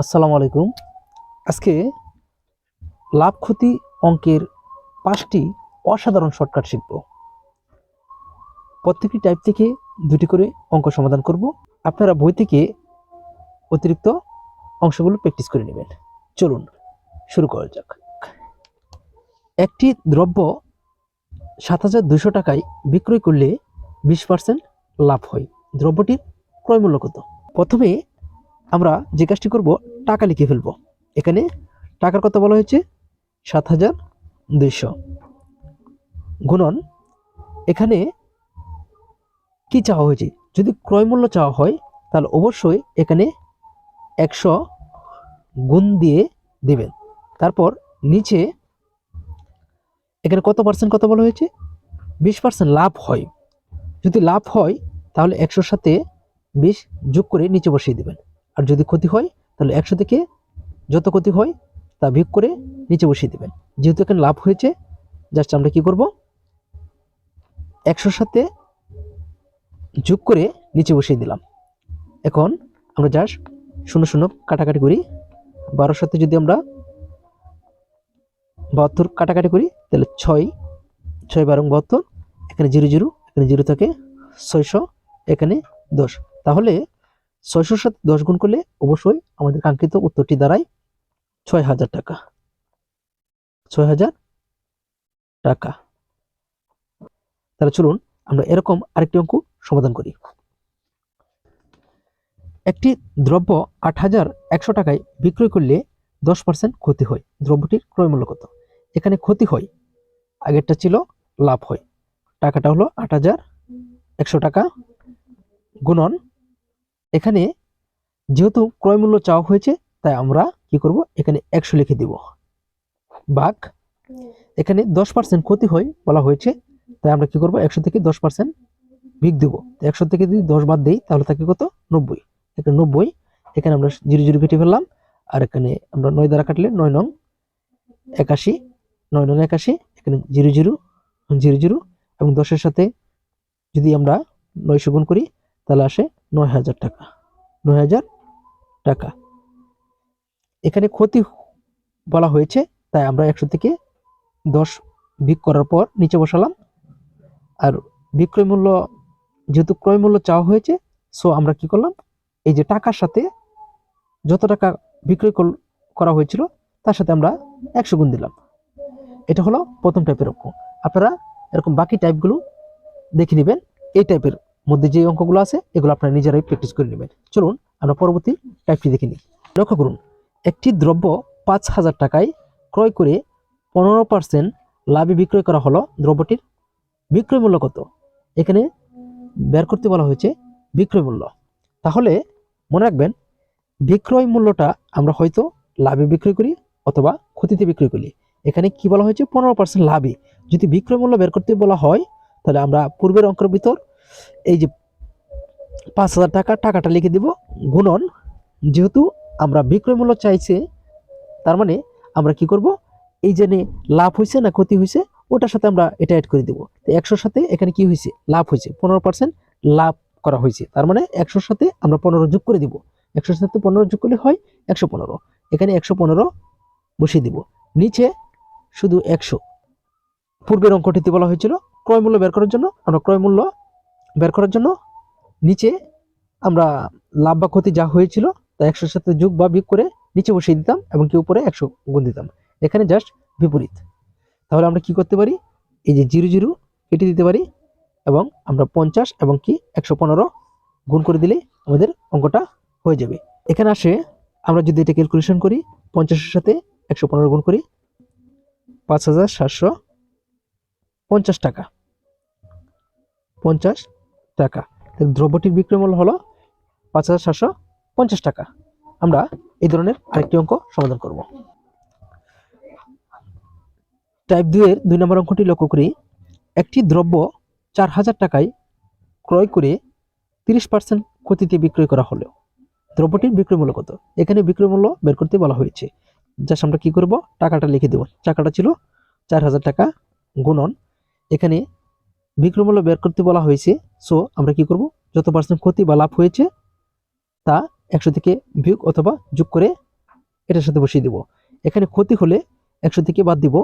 আসসালামু আলাইকুম। আজকে লাভ ক্ষতি অঙ্কের পাঁচটি অসাধারণ শর্টকাট শিখব। প্রত্যেকটি টাইপ থেকে দুটি করে অঙ্ক সমাধান করব। আপনারা বই থেকে অতিরিক্ত অংশগুলো প্র্যাকটিস করে নেবেন। চলুন, শুরু করা যাক। একটি দ্রব্য সাত হাজার দুশো টাকায় বিক্রয় করলে বিশ পার্সেন্ট লাভ হয়। দ্রব্যটির ক্রয় মূল্য কত? প্রথমে আমরা যে কাজটি করব, টাকা লিখে ফেলব। এখানে টাকার কথা বলা হয়েছে সাত হাজার দুইশো। গুণন, এখানে কি চাওয়া হয়েছে? যদি ক্রয়মূল্য চাওয়া হয়, তাহলে অবশ্যই এখানে একশো গুণ দিয়ে দেবেন। তারপর নিচে এখানে কত পার্সেন্ট কথা বলা হয়েছে? বিশ পার্সেন্ট লাভ হয়। যদি লাভ হয়, তাহলে একশোর সাথে বিশ যোগ করে নিচে বসিয়ে দিবেন। আর যদি ক্ষতি হয়, তাহলে একশো থেকে যত ক্ষতি হয়, তা বিয়োগ করে নিচে বসিয়ে দেবেন। যেহেতু এখানে লাভ হয়েছে, জাস্ট আমরা কি করব? একশোর সাথে যোগ করে নিচে বসিয়ে দিলাম। এখন আমরা জাস্ট শূন্য শূন্য কাটাকাটি করি। বারোর সাথে যদি আমরা বাহাত্তর কাটাকাটি করি, তাহলে ছয় ছয় বারো বাহাত্তর, এখানে জিরো জিরো, এখানে জিরো থাকে ছয়শো, এখানে দশ। তাহলে ছয়শোর সাথে দশ গুণ করলে অবশ্যই আমাদের কাঙ্ক্ষিত উত্তরটি দাঁড়ায় ছয় হাজার টাকা। ছয় হাজার টাকা। তাহলে চলুন আমরা এরকম আরেকটি অঙ্ক সমাধান করি। একটি দ্রব্য আট হাজার একশো টাকায় বিক্রয় করলে দশ পার্সেন্ট ক্ষতি হয়। দ্রব্যটির ক্রয় মূল্য কত? এখানে ক্ষতি হয়, আগেরটা ছিল লাভ হয়। টাকাটা হলো আট হাজার একশো টাকা গুণন এখানে যেহেতু ক্রয় মূল্য চাওয়া হয়েছে, তাই আমরা কি করব? এখানে একশো লিখে দিব। বাঘ, এখানে দশ পার্সেন্ট ক্ষতি হয় বলা হয়েছে, তাই আমরা কি করব? একশো থেকে দশ পার্সেন্ট বিক দিব। একশো থেকে যদি দশ বাদ দিই, তাহলে থাকে কত? নব্বই। এখানে নব্বই, এখানে আমরা জিরো জিরো কেটে ফেললাম, আর এখানে আমরা নয় দ্বারা কাটলে নয় নং একাশি, নয় নং একাশি, এখানে জিরো জিরো জিরো জিরো, এবং দশের সাথে যদি আমরা নয়শো গুণ করি, তাহলে আসে নয় হাজার টাকা। নয় হাজার টাকা। এখানে ক্ষতি বলা হয়েছে, তাই আমরা একশো থেকে দশ বিক করার পর নিচে বসালাম। আর বিক্রয় মূল্য, যেহেতু ক্রয় মূল্য চাওয়া হয়েছে সো আমরা কি করলাম? এই যে টাকার সাথে যত টাকা বিক্রয় কর- হয়েছিল, তার সাথে আমরা একশো গুণ দিলাম। এটা হলো প্রথম টাইপের অঙ্ক। আপনারা এরকম বাকি টাইপগুলো দেখে নেবেন। এই টাইপের মধ্যে যে অঙ্কগুলো আছে, এগুলো আপনারা নিজেরাই প্র্যাকটিস করে নেবেন। চলুন, আমরা পরবর্তী টাইপটি দেখে নিই। লক্ষ্য করুন, একটি দ্রব্য পাঁচ হাজার টাকায় ক্রয় করে পনেরো পার্সেন্ট লাভে বিক্রয় করা হলো। দ্রব্যটির বিক্রয় মূল্য কত? এখানে বের করতে বলা হয়েছে বিক্রয় মূল্য। তাহলে মনে রাখবেন, বিক্রয় মূল্যটা আমরা হয়তো লাভে বিক্রয় করি অথবা ক্ষতিতে বিক্রয় করি। এখানে কি বলা হয়েছে? পনেরো পার্সেন্ট লাভে। যদি বিক্রয় মূল্য বের করতে বলা হয়, তাহলে আমরা পূর্বের অঙ্কের ভিতর এই যে পাঁচ হাজার টাকা, টাকাটা লিখে দিব। গুণন, যেহেতু আমরা বিক্রয় মূল্য চাইছে, তার মানে আমরা কি করব? এই যে লাভ হয়েছে না ক্ষতি হয়েছে ওটার সাথে আমরা এটা অ্যাড করে দিব। তো একশোর সাথে এখানে কি হয়েছে লাভ হয়েছে পনেরো পার্সেন্ট লাভ করা হয়েছে তার মানে একশোর সাথে আমরা পনেরো যোগ করে দিব। একশোর সাথে পনেরো যোগ করলে হয় একশো পনেরো। এখানে একশো পনেরো বসিয়ে দিব। নিচে শুধু একশো। পূর্বের অঙ্কটিতে বলা হয়েছিল, ক্রয় মূল্য বের করার জন্য, আমরা ক্রয় মূল্য বের করার জন্য নিচে আমরা লাভ বা ক্ষতি যা হয়েছিল তা একশোর সাথে যোগ বা বিয়োগ করে নিচে বসিয়ে দিতাম এবং কি উপরে একশো গুণ দিতাম। এখানে জাস্ট বিপরীত। তাহলে আমরা কি করতে পারি? এই যে জিরো জিরো কেটে দিতে পারি এবং আমরা পঞ্চাশ এবং কি একশো পনেরো গুণ করে দিলে আমাদের অঙ্কটা হয়ে যাবে। এখানে আসে আমরা যদি এটা ক্যালকুলেশন করি, পঞ্চাশের সাথে একশো পনেরো গুণ করি, পাঁচ হাজার সাতশো পঞ্চাশ টাকা। পঞ্চাশ টাকা। দ্রব্যটির বিক্রয় মূল্য হলো পাঁচ হাজার সাতশো পঞ্চাশ টাকা। আমরা এই ধরনের আরেকটি অঙ্ক সমাধান করব। টাইপ দুইয়ের দুই নম্বর অঙ্কটি লক্ষ্য করি। একটি দ্রব্য চার হাজার টাকায় ক্রয় করে তিরিশ পার্সেন্ট ক্ষতিতে বিক্রয় করা হলো দ্রব্যটির বিক্রয় মূল্য কত? এখানে বিক্রয় মূল্য বের করতে বলা হয়েছে। জাস্ট আমরা কি করব? টাকাটা লিখে দেব। টাকাটা ছিল চার হাজার টাকা গুণন। এখানে বিক্রয় মূল্য বের করতে বলা হয়েছে সো আমরা কি করব? যত পার্সেন্ট ক্ষতি বা লাভ হয়েছে, তা একশো থেকে বিয়োগ অথবা যোগ করে এটার সাথে বসিয়ে দিব। এখানে ক্ষতি হলে একশো থেকে বাদ দিব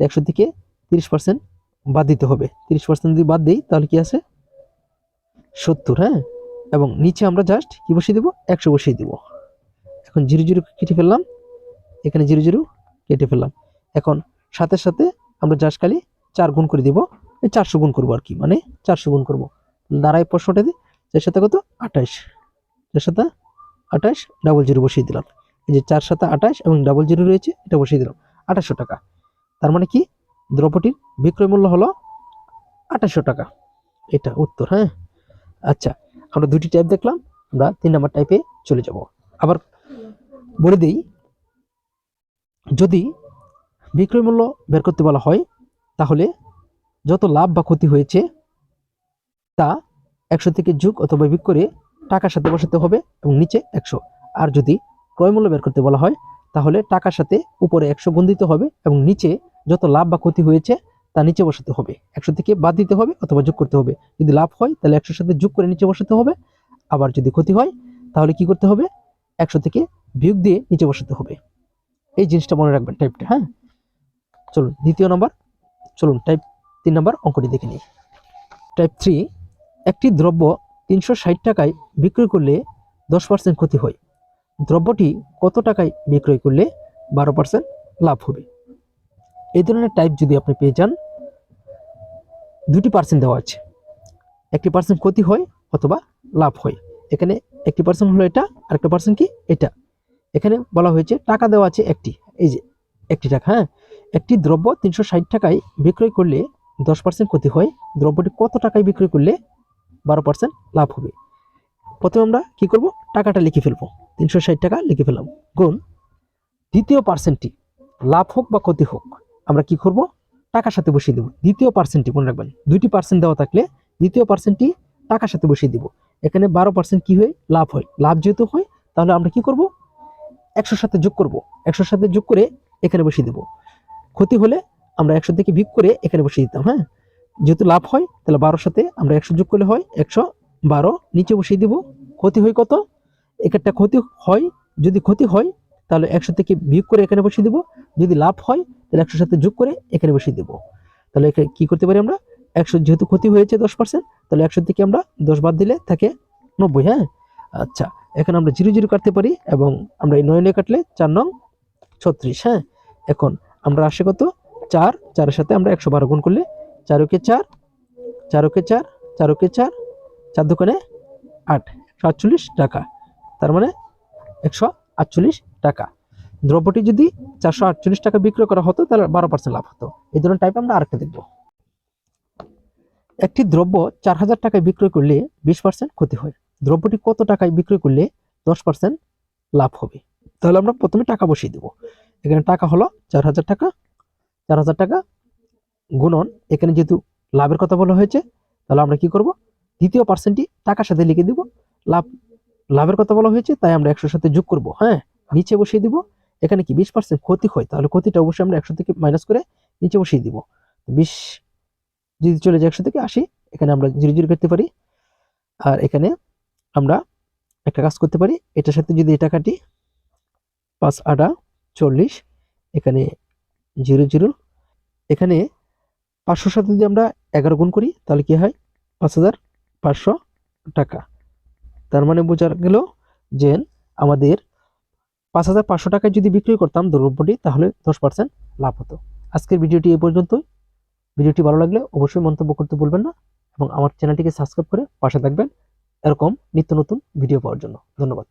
একশো থেকে তিরিশ পার্সেন্ট বাদ দিতে হবে। তিরিশ পার্সেন্ট যদি বাদ দিই, তাহলে কি আছে? সত্তর হ্যাঁ? এবং নিচে আমরা জাস্ট কি বসিয়ে দেবো? একশো বসিয়ে দিব। এখন জিরো জিরো কেটে ফেললাম। এখানে জিরো জিরো কেটে ফেললাম। এখন সাথে সাথে আমরা জাস্ট খালি চার গুণ করে দিব। চারশো গুণ করব আর কি মানে চারশো গুণ করব। দাঁড়ায় প্রশ্নটা দিই চার সাথে কত? আঠাশ। চার সাথে আঠাশ ডাবল জিরো বসিয়ে দিলাম। এই যে চার সাথে আঠাশ এবং ডাবল জিরো রয়েছে, এটা বসিয়ে দিলাম। আঠাশশো টাকা। তার মানে কি? দ্রব্যটির বিক্রয় মূল্য হলো আঠাশশো টাকা। এটা উত্তর হ্যাঁ? আচ্ছা আমরা দুটি টাইপ দেখলাম, আমরা তিন নম্বর টাইপে চলে যাব। আবার বলে দিই, যদি বিক্রয় মূল্য বের করতে বলা হয়, তাহলে যত লাভ বা ক্ষতি হয়েছে, তা একশো থেকে যুগ অথবা বিক করে টাকার সাথে বসাতে হবে এবং নিচে একশো। আর যদি ক্রয় মূল্য বের করতে বলা হয়, তাহলে টাকার সাথে উপরে একশো গুণ দিতে হবে এবং নিচে যত লাভ বা ক্ষতি হয়েছে, তা নিচে বসাতে হবে। একশো থেকে বাদ দিতে হবে অথবা যোগ করতে হবে। যদি লাভ হয়, তাহলে একশোর সাথে যোগ করে নিচে বসাতে হবে। আবার যদি ক্ষতি হয়, তাহলে কি করতে হবে? একশো থেকে বিয়োগ দিয়ে নিচে বসাতে হবে। এই জিনিসটা মনে রাখবেন টাইপটা হ্যাঁ? চলুন, দ্বিতীয় নম্বর চলুন টাইপ তিন নম্বর অঙ্কটি দেখে নিই। টাইপ থ্রি একটি দ্রব্য তিনশো ষাট টাকায় বিক্রয় করলে দশ পার্সেন্ট ক্ষতি হয়। দ্রব্যটি কত টাকায় বিক্রয় করলে বারো পার্সেন্ট লাভ হবে? এই ধরনের টাইপ যদি আপনি পেয়ে যান দুটি পার্সেন্ট দেওয়া আছে। একটি পার্সেন্ট ক্ষতি হয় অথবা লাভ হয়। এখানে একটি পার্সেন্ট হলো এটা আর একটা পার্সেন্ট কি? এটা। এখানে বলা হয়েছে টাকা দেওয়া আছে একটি। এই যে, একটি টাকা হ্যাঁ? একটি দ্রব্য তিনশো ষাট টাকায় বিক্রয় করলে দশ পার্সেন্ট ক্ষতি হয়, দ্রব্যটি কত টাকায় বিক্রি করলে বারো পার্সেন্ট লাভ হবে? প্রথমে আমরা কি করব? টাকাটা লিখে ফেলব। তিনশো ষাট টাকা লিখে ফেললাম। গুণ, দ্বিতীয় পার্সেন্টটি লাভ হোক বা ক্ষতি হোক, আমরা কি করব? টাকার সাথে বসিয়ে দেবো। দ্বিতীয় পার্সেন্টটি মনে রাখবেন, দুইটি পার্সেন্ট দেওয়া থাকলে দ্বিতীয় পার্সেন্টটি টাকার সাথে বসিয়ে দিব। এখানে বারো পার্সেন্ট কী হয়? লাভ হয়। লাভ যেহেতু হয়, তাহলে আমরা কি করব? একশোর সাথে যোগ করব। একশোর সাথে যোগ করে এখানে বসিয়ে দেব। ক্ষতি হলে আমরা একশো থেকে বিয়োগ করে এখানে বসিয়ে দিতাম হ্যাঁ? যেহেতু লাভ হয়, তাহলে বারোর সাথে আমরা একশো যোগ করলে হয় একশো বারো। নিচে বসিয়ে দিব, ক্ষতি হয় কত? একটা ক্ষতি হয়, যদি ক্ষতি হয়, তাহলে একশো থেকে বিয়োগ করে এখানে বসিয়ে দিব। যদি লাভ হয়, তাহলে একশোর সাথে যোগ করে এখানে বসিয়ে দেব। তাহলে এখানে কি করতে পারি আমরা? একশো যেহেতু ক্ষতি হয়েছে দশ পার্সেন্ট তাহলে একশো থেকে আমরা দশ বাদ দিলে থাকে নব্বই হ্যাঁ? আচ্ছা এখানে আমরা জিরো জিরো কাটতে পারি এবং আমরা এই নয় নয় কাটলে চার নং ছত্রিশ হ্যাঁ? এখন আমরা আসে কত? চার, চারের সাথে আমরা একশো বারো গুণ করলে চারকে চার চারকে চার চারকে চার চার দোকানে আট একশো আটচল্লিশ টাকা। তার মানে একশো আটচল্লিশ টাকা। দ্রব্যটি যদি চারশো আটচল্লিশ টাকা বিক্রয় করা হতো, তাহলে বারো পার্সেন্ট লাভ হতো। এই ধরনের টাইপ আমরা আরেকটা দেখব। একটি দ্রব্য চার হাজার টাকায় বিক্রয় করলে বিশ পার্সেন্ট ক্ষতি হয়। দ্রব্যটি কত টাকায় বিক্রয় করলে দশ পার্সেন্ট লাভ হবে? তাহলে আমরা প্রথমে টাকা বসিয়ে দেব। এখানে টাকা হলো চার হাজার টাকা চার হাজার টাকা গুণন। এখানে যেহেতু লাভের কথা বলা হয়েছে, তাহলে আমরা কি করব? দ্বিতীয় পার্সেন্টটি টাকার সাথে লিখে দিব। লাভ, লাভের কথা বলা হয়েছে, তাই আমরা একশোর সাথে যোগ করব হ্যাঁ? নিচে বসিয়ে দিব। এখানে কি বিশ পার্সেন্ট ক্ষতি হয়, তাহলে ক্ষতিটা অবশ্যই আমরা একশো থেকে মাইনাস করে নিচে বসিয়ে দিব। বিশ, যদি চলে যায় একশো থেকে আশি, এখানে আমরা জিরো জিরো করতে পারি। আর এখানে আমরা একটা কাজ করতে পারি, এটার সাথে যদি এটা কাটি পাঁচ আটা চল্লিশ, এখানে জিরো জিরো। এখানে পাঁচশোর সাথে যদি আমরা এগারো গুণ করি, তাহলে কি হয়? পাঁচ হাজার পাঁচশো টাকা। তার মানে বোঝা গেল যে আমাদের পাঁচ হাজার পাঁচশো টাকায় যদি বিক্রি করতাম দ্রব্যটি তাহলে দশ পার্সেন্ট লাভ হতো। আজকের ভিডিওটি এ পর্যন্তই। ভিডিওটি ভালো লাগলে অবশ্যই মন্তব্য করতে ভুলবেন না এবং আমার চ্যানেলটিকে সাবস্ক্রাইব করে পাশে থাকবেন। এরকম নিত্য নতুন ভিডিও পাওয়ার জন্য। ধন্যবাদ।